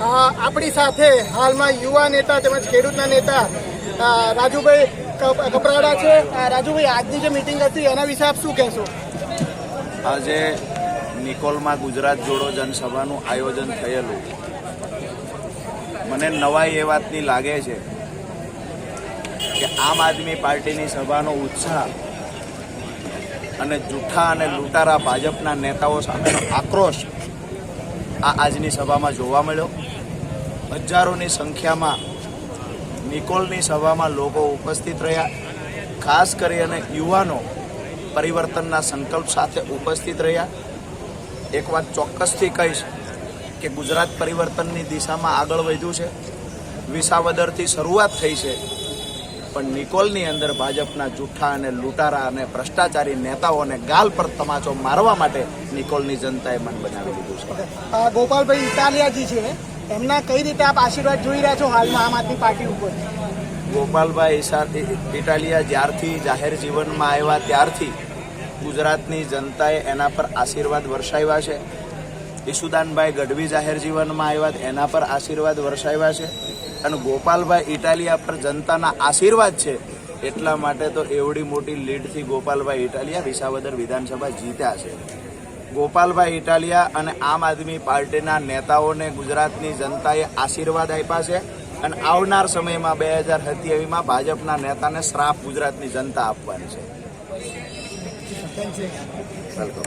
આપણી સાથે હાલમાં યુવા નેતા તેમજ ખેડૂતના નેતા રાજુભાઈ કપરાડા છે. રાજુભાઈ, આજની જે મિટિંગ હતી, એના વિશે આપ શું કહેશો? આજે નિકોલમાં ગુજરાત જોડો જનસભાનું આયોજન થયેલું. મને નવાઈ એ વાતની લાગે છે કે આમ આદમી પાર્ટીની સભાનો ઉત્સાહ અને જૂઠા અને લૂંટારા ભાજપના નેતાઓ સામેનો આક્રોશ આ આજની સભામાં જોવા મળ્યો. હજારોની સંખ્યામાં નિકોલની સભામાં લોકો ઉપસ્થિત રહ્યા. ખાસ કરી અને યુવાનો પરિવર્તનના સંકલ્પ સાથે ઉપસ્થિત રહ્યા. એક વાત ચોક્કસથી કહીશ કે ગુજરાત પરિવર્તનની દિશામાં આગળ વધ્યું છે. વિસાવદરથી શરૂઆત થઈ છે. પણ નિકોલની અંદર ભાજપના જૂઠા અને લૂંટારા અને ભ્રષ્ટાચારી નેતાઓને ગાલ પર તમાચો મારવા માટે નિકોલની જનતાએ મન બનાવી દીધું છે. ગોપાલભાઈ ઇટાલિયાજી છે એમના કઈ રીતે આપ આશીર્વાદ જોઈ રહ્યા છો હાલમાં આમ આદમી પાર્ટી ઉપર? ગોપાલભાઈ ઇટાલિયા જ્યારથી જાહેર જીવનમાં આવ્યા ત્યારથી ગુજરાતની જનતાએ એના પર આશીર્વાદ વર્ષાવ્યા છે. ઈસુદાનભાઈ ગઢવી જાહેર જીવનમાં આવ્યા એના પર આશીર્વાદ વર્ષાવ્યા છે. અને ગોપાલભાઈ ઇટાલિયા પર જનતાના આશીર્વાદ છે એટલા માટે તો એવડી મોટી લીડથી ગોપાલભાઈ ઇટાલિયા વિસાવદર વિધાનસભા જીત્યા છે. ગોપાલભાઈ ઇટાલિયા અને આમ આદમી પાર્ટીના નેતાઓને ગુજરાતની જનતાએ આશીર્વાદ આપ્યા છે અને આવનાર સમયમાં બે હજાર સત્યાવીસમાં ભાજપના નેતાને શ્રાપ ગુજરાતની જનતા આપવાની છે. વેલકમ